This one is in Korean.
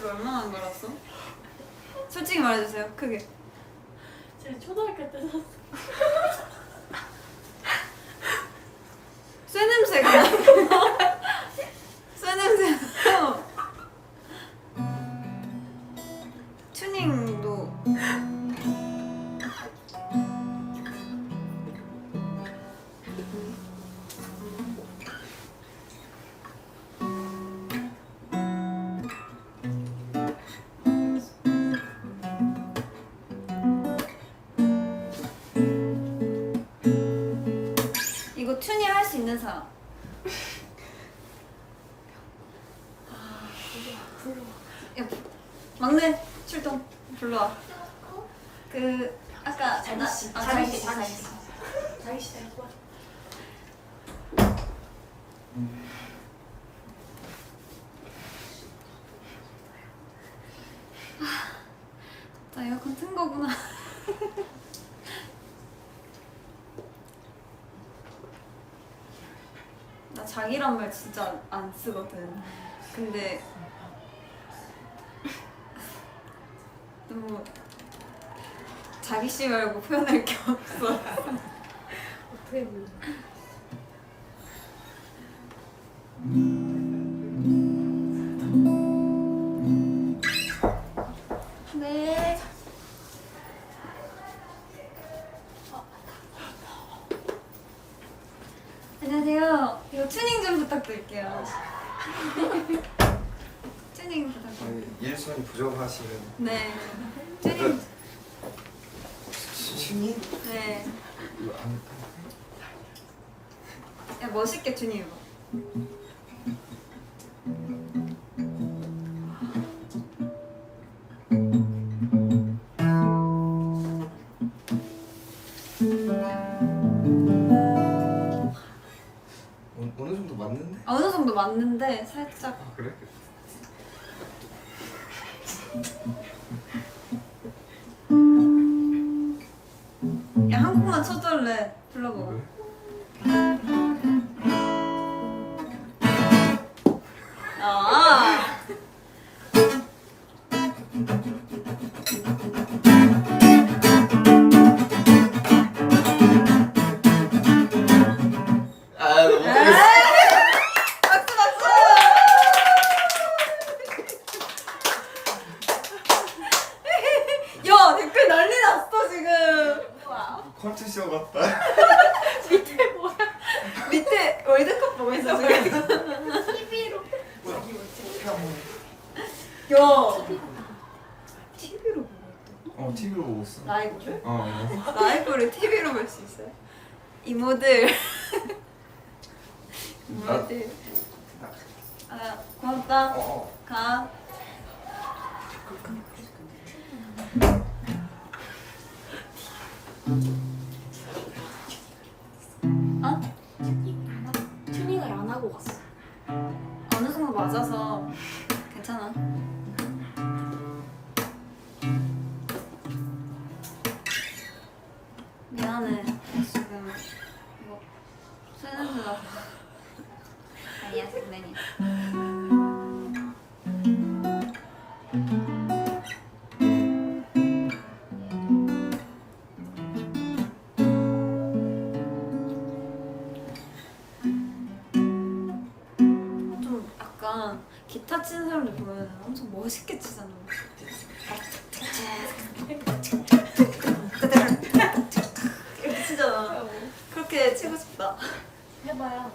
얼마나 안 갈았어? 솔직히 말해주세요. 크게. 제가 초등학교 때 샀어. 쇠 냄새가 나. 쇠 냄새가. 튜닝 튜닝 할 수 있는 사람. 야, 막내 출동 불러와. 그 아까 자기 씨, 아, 자기 자기 씨, 씨, 자기 자기 씨. 씨. 자기 씨 데리고 와. 나 에어컨 튼 거구나. 자기란 말 진짜 안 쓰거든. 근데 너무 자기 씨 말고 표현할 게 없어. 어떻게 불러? 이거 튜닝 좀 부탁드릴게요. 튜닝 부탁드릴게요. 아니 일손이 부족하시면 네. 튜닝. 신이 네. 이거 안 야, 멋있게 튜닝 해봐. 정도 맞는데 살짝 아 그래? 야한 곡만 쳐줄래? 불러봐. 아. 컬투쇼 같다 밑에 뭐야? 밑에 월드컵 있어 지금. TV로. 야. TV로 보고 있다. 어 TV로 보고 있어 라이브를? 어, 어. 라이브를 TV로 볼 수 있어요? 이모들. 아. 이모들. 아 고맙다. 어, 어. 가. 맞아서 괜찮아. 미안해. 지금 뭐 쓰는 줄. 아니야. 좀 기타 치는 사람들 보면 엄청 멋있게 치잖아. 이렇게 치잖아. 그렇게 치고 싶다. 해봐요.